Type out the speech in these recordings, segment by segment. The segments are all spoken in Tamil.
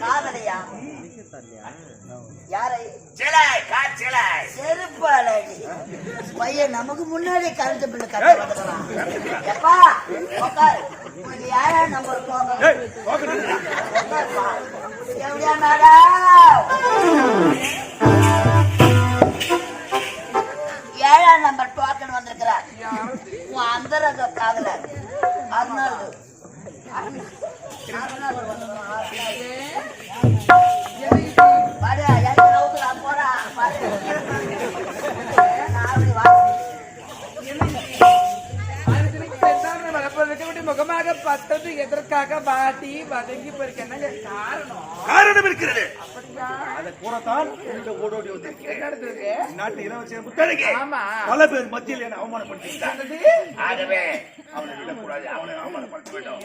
காதலையா யாரை? செருப்பாளடி பையன் நமக்கு முன்னாடி கரண்ட் பில்லு கட்ட வந்துக்கிறான் எப்பா உட்காரு உனக்கு யாரா நம்பர் எப்படியா மேடம் ஏழாம் நம்பர் டோக்கன் வந்திருக்கிறார். உன் அந்தரங்க காதல அருணாள் அருணாள் வாசி முகமாக பத்தது எதற்காக பாட்டி வதங்கி போயிருக்க என்னங்க காரணம் காரணம் இருக்கிறது அதை கூறத்தான் இந்த ஓடோடி வந்திருக்கிறேன் என்ன நடந்தது நாட்டு இளவரசியர் முத்தழகி ஆமா. பல பேர் மத்தியில் என்னை அவமானப்படுத்திட்டார் என்னது? ஆகவே அவனை விடக்கூடாது அவனை அவமானப்படுத்த வேண்டும்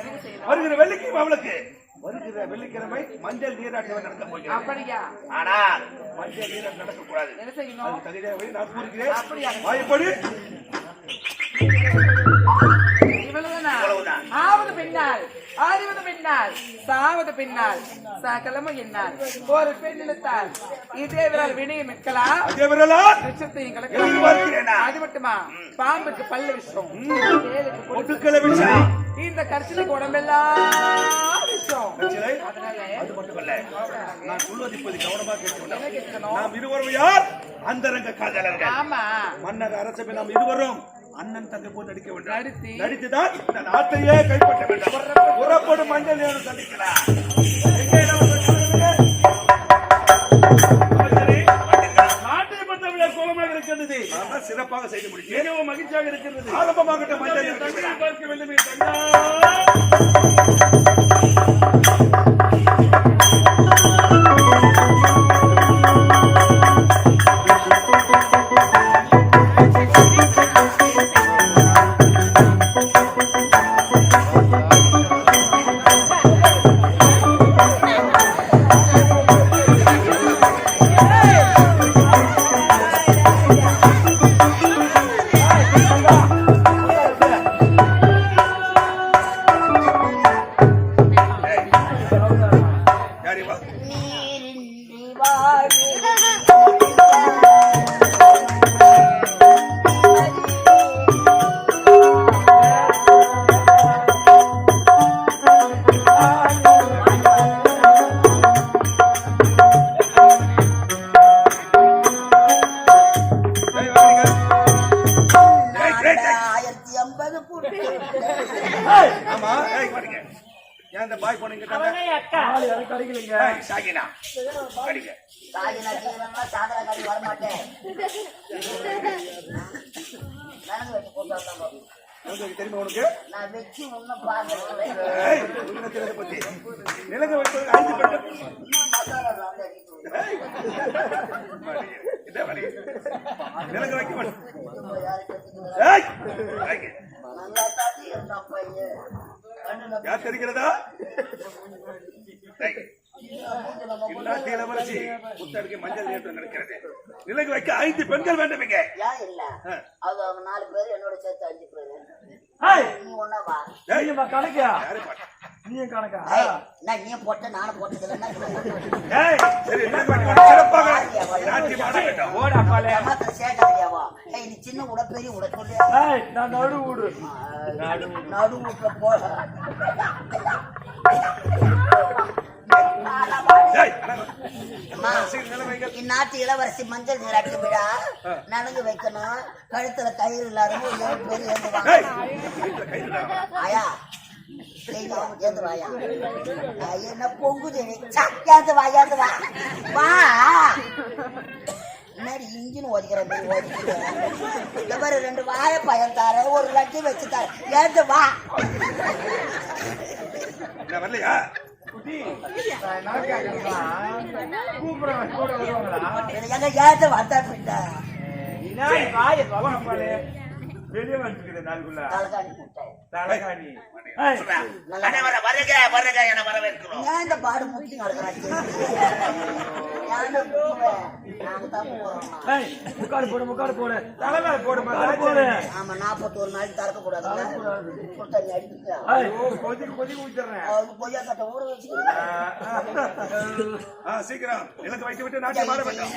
வருகிற வெள்ளிக்கிழமை அவளுக்கு வருகிற வெள்ளிக்கிழமை மஞ்சள் நீராட்டம் நடக்க அப்படியா ஆனால் மஞ்சள் நீராட்டம் என்ன செய்யணும் தகுதியாக நான் கூறுகிறேன் அப்படியா? வாய்ப்படி இவ்வளவுதானா? ஆவது பின்னால். ஆறுவது பின்னால். சாவது பின்னால். சகலமும் என்னால். ஒரு பெண்ணினத்தால் இதே விரல் வினையை எதிர்பார்க்கிறேனா? கலக்கலாம் அது மட்டுமா? பாம்புக்கு பல்லு விஷம் இந்த கரிசலுக்கு உடம்பெல்லாம் விஷம் அது மட்டுமல்ல நான் சொல்வது இப்போது கவனமாக கேட்க என்ன கேட்கணும்? நாம் இருவரும் யார்? அந்தரங்க காதலர்கள். ஆமா. மன்னர் அரசவை நாம் இருவரும். அண்ணன் தங்கை போல் நடிக்க வேண்டும். நடித்து. நடித்துதான் இந்த நாட்டையே கைப்பற்ற வேண்டும். புறப்படும் மஞ்சள் சிறப்பாக செய்து முடிச்சு மிகவும் மகிழ்ச்சியாக இருக்கின்றது. ஆரம்பமாகட்டும் மஞ்சள் பார்க்க வேண்டுமே. சாகினா. அடிங்க சாகினா ஜீவனா சாதனா காடி வரமாட்டேன் நடந்து வச்சு போட்டு உங்களுக்கு தெரியுமா உனக்கு நான் வச்சு உன்னை தெரியாத பத்தி. நிலங்க வைப்பது. இதோ வாடிங்க. நிலங்க வைக்க மாட்டேன். யார் தெரிகிறதா? மஞ்சள் நேற்று நடக்கிறது. நிலங்க வைக்க ஐந்து பெண்கள் வேண்டும் இங்க. ஏன் இல்ல. அது அவங்க நாலு பேர் என்னோட சேர்த்து அஞ்சு பேரு. ஹாய். நீ ஒன்னா வா. ஏய், நீங்க கணக்கா யாரு பாத்தா? நீங்க கணக்கா? ஏய், நான் நீ போட்ட நானும் போட்டது என்ன ஏய், சரி. சிறப்பாக. ஓடா சேட்டாடியாவா ஏய் நீ சின்ன உட பெரிய உட சொல்லு. ஹாய் நான் நடு விடு நடு போல ஏய், இந்நாட்டு இளவரசி மஞ்சள் நீராட்டி விடா நலங்கு வைக்கணும். கழுத்துல கயிறு ஏழு பேர் ஏந்துவாங்க. ஏய், வீட்டுல கை விடாம. ஆயா செய்தி அவங்க ஏந்து வாயா நான் என்ன பொங்குது சா, ஏந்து வா வா. முன்னாடி இன்ஜின் ஓதிக்கிறேன் இந்த மாதிரி ரெண்டு வாழை பயம் தார ஒரு லட்டி வச்சு தர. ஏந்து வா வரலையா? கூப்பிடுறேன் கூட வருவாங்களா? ஏந்து வந்தா பின்ன வாய பாலே. வெளியே வந்துருக்குது நாளுக்குள்ள. தலைகாணி முட்டை. வருக வருக என வரவேற்கிறோம். ஏன் இந்த பாடு ஏய், முக்காடு போடு முக்காடு போடு. தலை மேல போடு. போடு. ஆமா நாற்பத்தோரு நாளைக்கு திறக்க கொதிக்கு கொதிக்கு கட்ட ஊற வச்சுக்கிறேன் ஆ, சீக்கிரம். நிலத்தை வைத்து விட்டு நாட்டை மாற வேண்டும்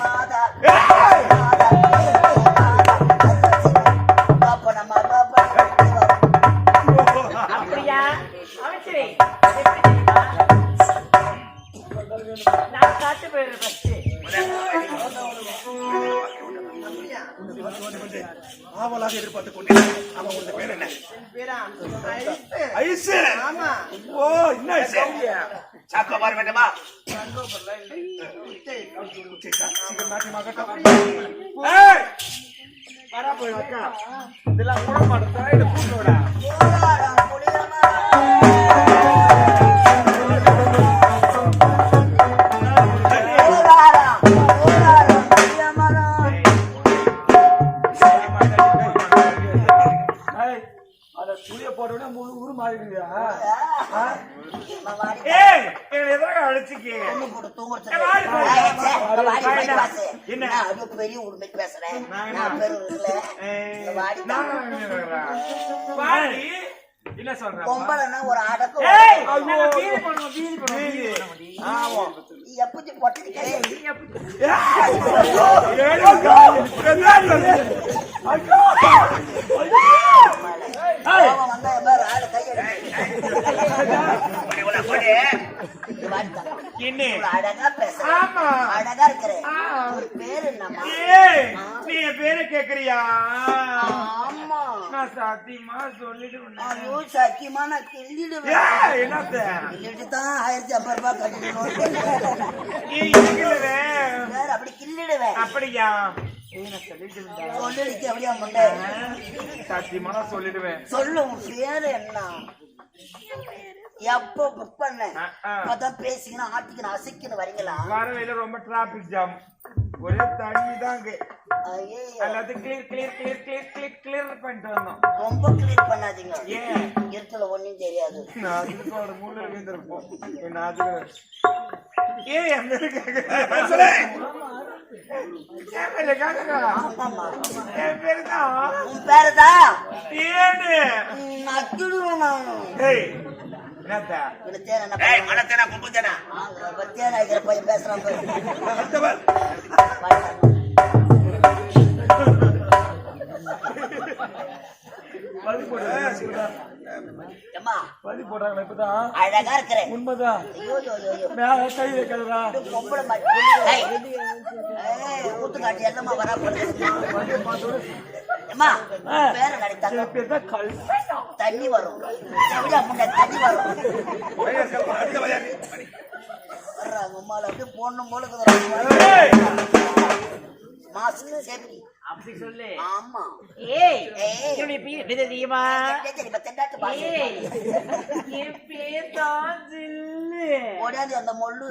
ஆவலாக எதிர்பார்த்துக் கொண்டேன் அவன் உங்க பேர் என்ன? ஐசு ஓ என்ன ஐசு சாக்கோ வர வேண்டுமா? இதெல்லாம் கூட மாட்டா இது பூண்டோடா பெரிய உரிமைக்கு பேசுறேன். நான்? பேரு இருக்குல்ல வாடி ஒரு ஆமா. நீ எப்படி பொட்டடிக்க கோவம் வந்தா என் பேர் ஆளு கையெடு கொடி உள்ள கொடி இந்த வாடி தான். என்ன இவ்வளவு அழகா பேசுறேன் ஆமா. அழகா இருக்கிறேன் ஒரு பேர் என்னம்மா ஏய் நீ என் பேரை கேக்குறியா? ஆமா. நான் சத்தியமா சொல்லிட்டு ஐயோ சத்தியமா நான் கிள்ளிடுவேன் என்னத்த? கிள்ளிட்டு தான் ஆயிரத்தி ஐம்பது ரூபாய் நீ இருக்குல்ல வேற அப்படி கிள்ளிடுவேன். அப்படியா. சொல்லிடுச்சு அப்படியே சத்தியமா நான் சொல்லிடுவேன். சொல்லு உன் பேரு என்ன? எப்போ புக் பண்ண? பேசிக்கணும் ஆட்டிக்கணும் அசைக்கணும் வரீங்களா? வர வழியில ரொம்ப டிராபிக் ஜாம் ஒரே தண்ணி ஐயோ எல்லாத்தையும் clear clear clear clear clear clear பண்ணிட்டு வந்தோம் ரொம்ப கிளீன் பண்ணாதீங்க ஏன் இருட்டுல ஒண்ணும் தெரியாது நான் அதுக்கு ஒரு மூணு விழுந்திருப்போம் நான் அது ஏய் எங்க இருக்காங்க ஆமாமா என் பேரு தான் உன் நானு ஏய் மனத்தேனா கும்புத்தேனா? தேன் அடிக்கிற பையன் பேசுறான் அழகா இருக்கிறேன். உண்மைதான். மேல கை வைக்கிறதா பொம்பளை மாதிரி. என்னம்மா வரா பேரு தண்ணி வரும். தண்ணி வரும். வர்றாங்க உம்மால அப்படியே போடணும் போல இருக்குதுடா. ஏய்! மாஸ்க் சேஃப்டி அப்படி சொல்லு. ஆமா. ஏய். என்னுடைய பேர் என்ன தெரியுமா. ஏய்! என் பேர் தான் ஜில்லு. அந்த மொள்ளு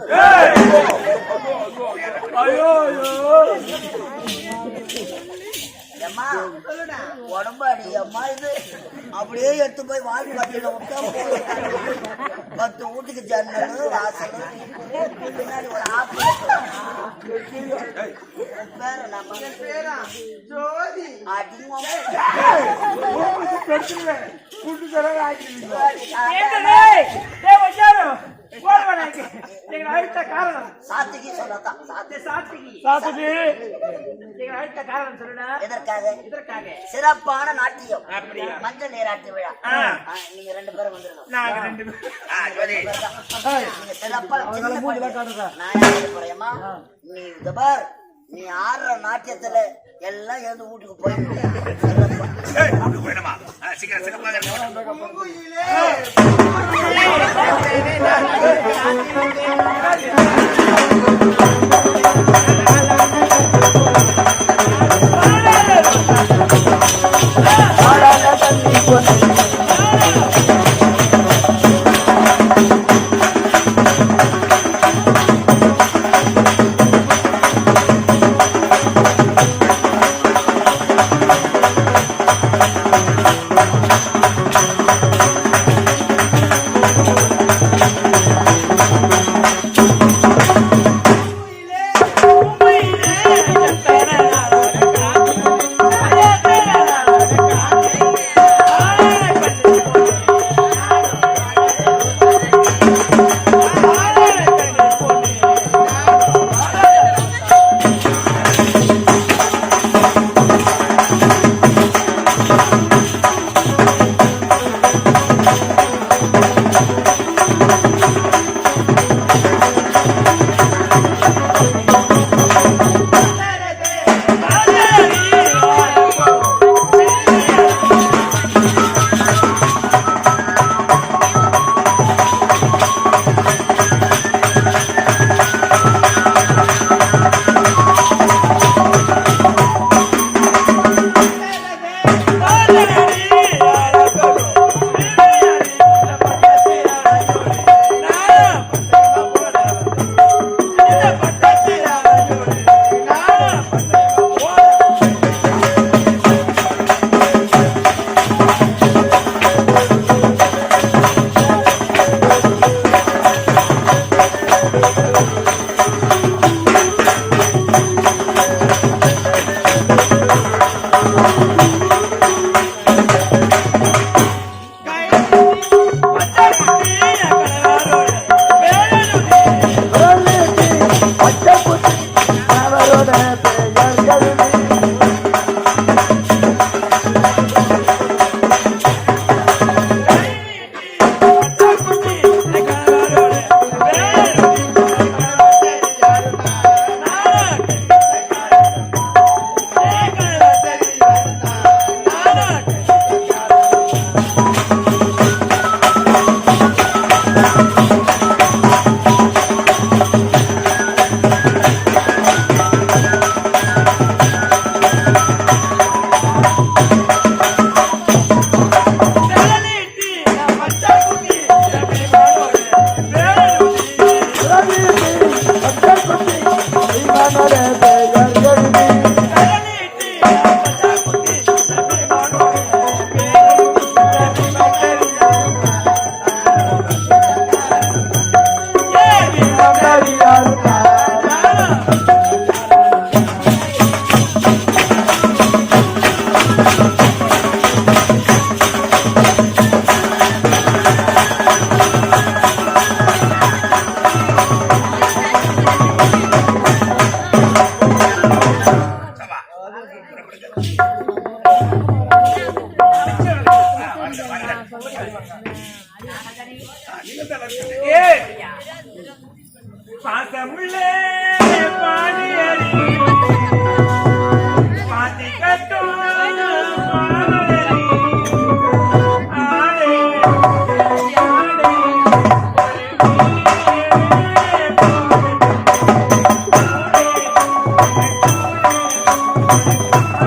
ஐயோ ஐயோ ஏம்மா உடம்பாடி அப்படியே எடுத்து போய் வாழ் கட்டில விட்டா பத்து வீட்டுக்கு ஜன்னல் வாசல் பின்னாடி ஒரு ஆப்பிள். கூட்டு தர ஆக்கிடுவீங்க சிறப்பான நாட்டியம்? மஞ்சள் நீராட்டு விழா நீங்க ரெண்டு பேரும் வந்துருங்க நாங்க சிறப்பா நீ நீ ஆடுற நாட்டியத்துல எல்லாம் எழுந்து வீட்டுக்கு போயிடுமா?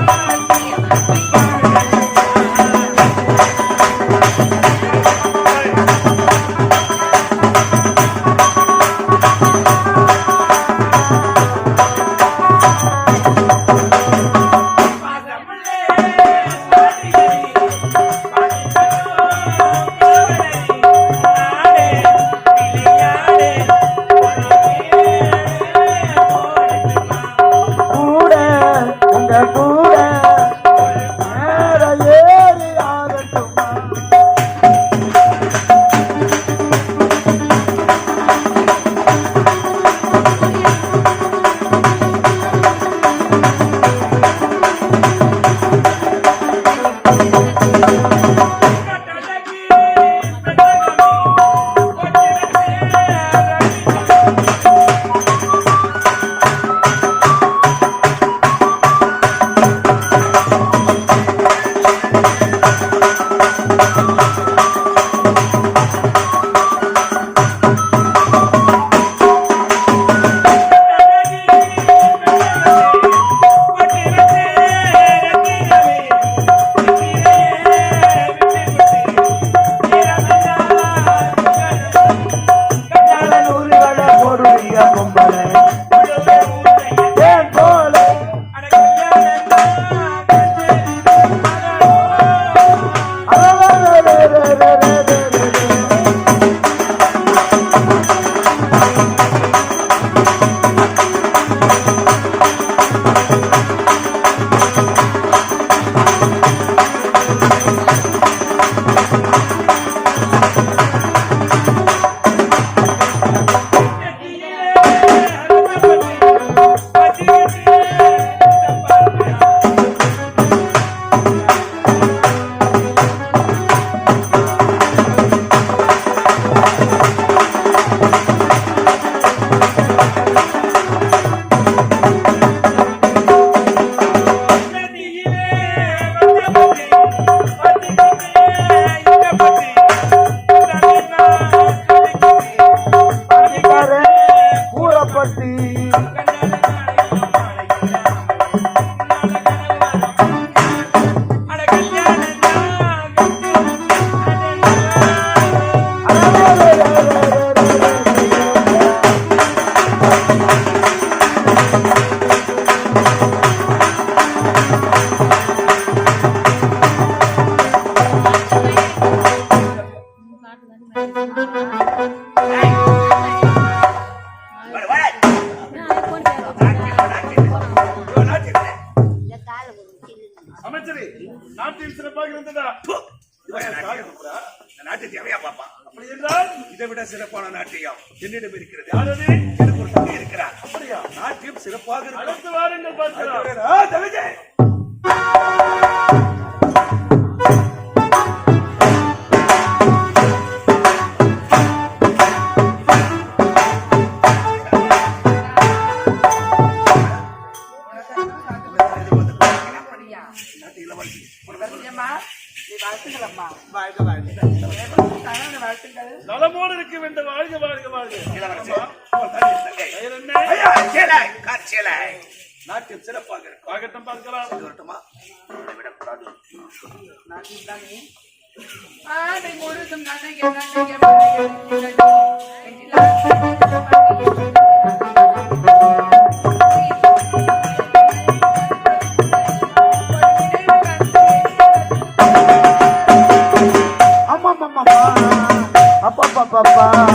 கூட வாழ்க வாழ்க நலமோடு இருக்க வேண்டும் வாழ்க வாழ்க வாழ்க இளவரசி சிறப்பாக இருக்கும் ஆகட்டும் பார்க்கலாம் இது வரட்டுமா? இதை விடக்கூடாது. ஆடை முழுதும் நனைய நனைய மழையில் papa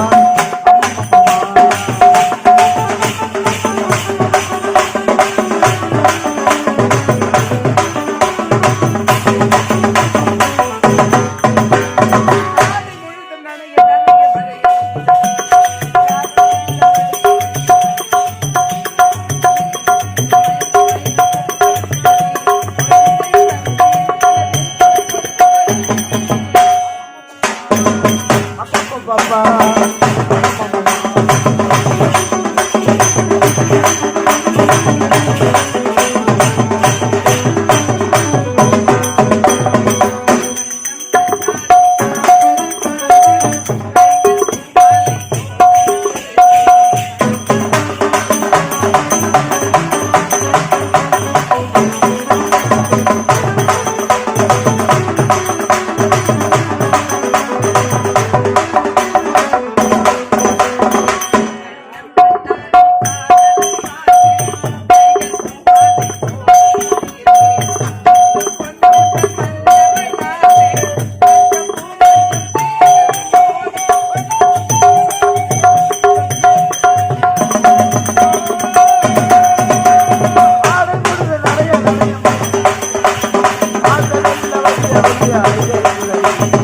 对啊对个对住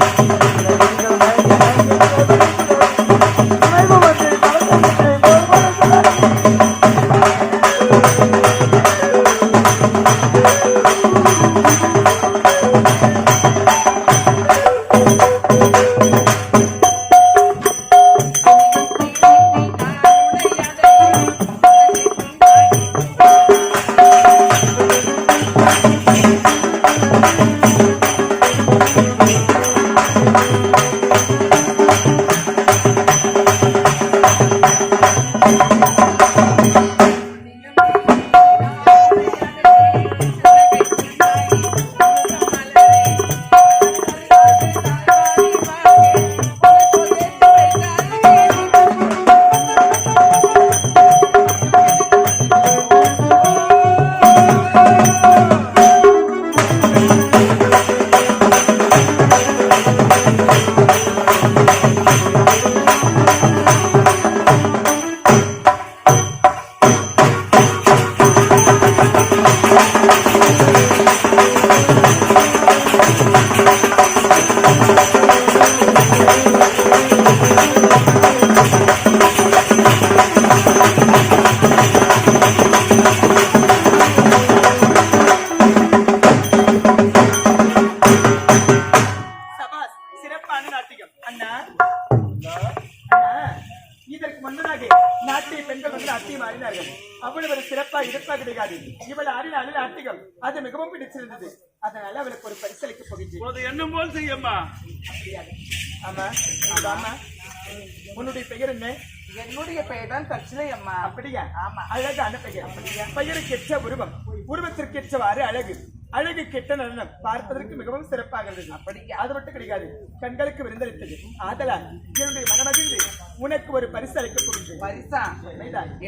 பெயர் என்ன என்னுடைய பெயர் தான் தட்சிலை அம்மா அப்படியா? ஆமா. அழகான பெயர். பெயருக்கு ஏற்ற உருவம். உருவத்திற்கு ஏற்றவாறு அழகு. அழகு கெட்ட நடனம் பார்ப்பதற்கு மிகவும் சிறப்பாக இருந்தது அப்படியா? அது மட்டும் கிடையாது கண்களுக்கு விருந்தளித்தது. ஆதலால் என்னுடைய மனமகிழ்ந்து உனக்கு ஒரு பரிசு அளிக்கப் போகின்றேன். பரிசா.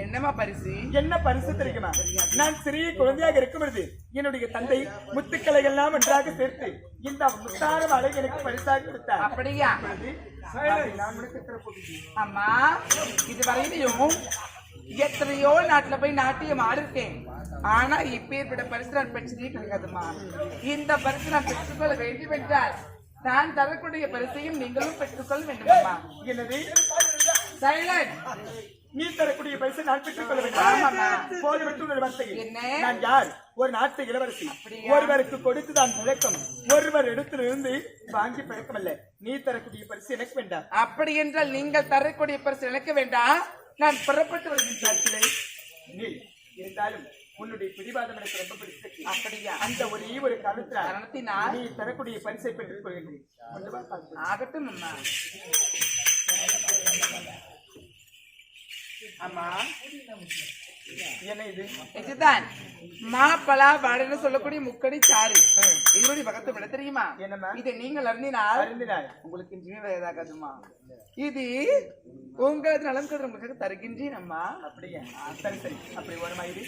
என்னம்மா பரிசு? என்ன பரிசு தெரியுமா? நான் சிறிய குழந்தையாக இருக்கும் பொழுது என்னுடைய தந்தை முத்துக்களை எல்லாம் ஒன்றாக சேர்த்து இந்த முத்தான அழகு எனக்கு பரிசாக கொடுத்தார். அப்படியா? நான் போகின்றேன். அம்மா இதுவரையிலையும் எத்தனையோ நாட்டுல போய் நாட்டியம் ஆடிருக்கேன். ஆனா இப்ப ஏற்பட்ட பரிசு நான் பெற்றதே கிடையாதுமா. இந்த பரிசு நான் பெற்றுக்கொள்ள வேண்டும் என்றால் நான் தரக்கூடிய பரிசையும் நீங்களும் பெற்றுக்கொள்ள வேண்டுமம்மா. என்னது? சைலண்ட் நீ தரக்கூடிய பரிசை நான் பெற்றுக் கொள்ள ஆமாம்மா. வேண்டும் வார்த்தையை. என்ன? நான் யார்? ஒரு நாட்டு இளவரசி? ஒருவருக்கு கொடுத்து தான் பழக்கம் ஒருவர் இடத்திலிருந்து வாங்கி பழக்கம் அல்ல. நீ தரக்கூடிய பரிசு எனக்கு வேண்டாம். அப்படி என்றால் நீங்கள் தரக்கூடிய பரிசு எனக்கு வேண்டாம் நான் புறப்பட்டு வருகின்றேன் நீ இருந்தாலும் உன்னுடைய பிடிவாதம் எனக்கு ரொம்ப பிடிச்சிருக்கு அப்படியா? அந்த ஒரே ஒரு காரணத்தினால் காரணத்தினால்? நீ தரக்கூடிய பரிசை பெற்றுக் பார்க்கலாம். ஆகட்டும் அம்மா. அம்மா. என்ன இது? இதுதான். மாப்பழா வாழைன்னு சொல்லக்கூடிய முக்கடி சாறு. இதனுடைய பக்கத்தை விட தெரியுமா? என்னம்மா? இதை நீங்கள் அறிந்தினால் உங்களுக்கு இன்றைய வயதாகாதுமா இது உங்களது நலம் உங்களுக்கு தருகின்றேன் அம்மா அப்படியா சரி சரி. அப்படி ஒரு மாதிரி